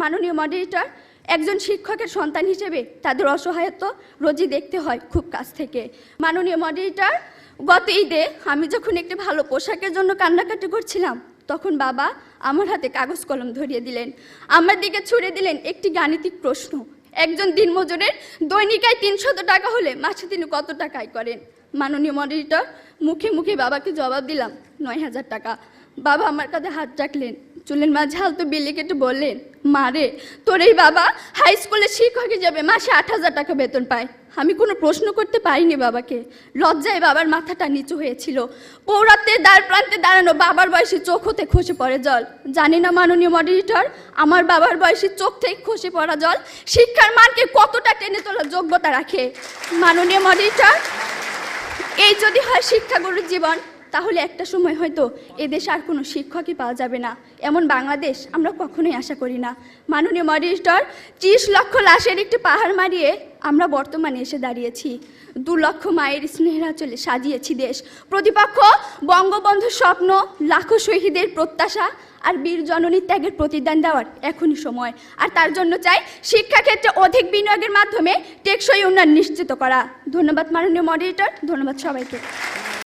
মাননীয় মডারেটর একজন শিক্ষকের সন্তান হিসেবে তাদের অসহায়ত্ব রোজই দেখতে হয় খুব কাছ থেকে। মাননীয় মডারেটর গত ঈদে আমি যখন একটি ভালো পোশাকের জন্য কান্নাকাটি করছিলাম, তখন বাবা আমার হাতে কাগজ কলম ধরিয়ে দিলেন। আমার দিকে ছুড়ে দিলেন একটি গাণিতিক প্রশ্ন। একজন দিনমজুরের দৈনিক আয় তিনশত টাকা হলে মাসে তিনি কত টাকা আয় করেন? মাননীয় মডারেটর মুখে মুখে বাবাকে জবাব দিলাম, নয় হাজার টাকা। বাবা আমার কাঁধে হাত রাখলেন। চুলের মাঝে হালতো বিলি কেটে বললেন, মা রে, তোর এই বাবা হাই স্কুলে শিক্ষক যাবে, মাসে আট হাজার টাকা বেতন পায়। আমি কোনো প্রশ্ন করতে পারিনি বাবাকে। লজ্জায় বাবার মাথাটা নিচু হয়েছিল। পৌরাত্বের দ্বার প্রান্তে দাঁড়ানো বাবার বয়সী চোখ হতে খসে পড়ে জল। জানি না মাননীয় মডারেটর আমার বাবার বয়সী চোখ থেকে খসে পড়া জল শিক্ষার মানকে কতটা টেনে তোলার যোগ্যতা রাখে? মাননীয় মডারেটর এই যদি হয় শিক্ষাগুরুর জীবন তাহলে একটা সময় হয়তো এদেশে আর কোনো শিক্ষকই পাওয়া যাবে না। এমন বাংলাদেশ আমরা কখনোই আশা করি না। মাননীয় মডারেটর, ত্রিশ লক্ষ লাশের একটি পাহাড় মারিয়ে আমরা বর্তমানে এসে দাঁড়িয়েছি। দু লক্ষ মায়ের স্নেহরা চলে সাজিয়েছি দেশ। প্রতিপক্ষ, বঙ্গবন্ধুর স্বপ্ন, লাখো শহীদের প্রত্যাশা আর বীর জননীর ত্যাগের প্রতিদান দেওয়ার এখনই সময়। আর তার জন্য চাই শিক্ষাক্ষেত্রে অধিক বিনিয়োগের মাধ্যমে টেকসই উন্নয়ন নিশ্চিত করা। ধন্যবাদ মাননীয় মডারেটর, ধন্যবাদ সবাইকে।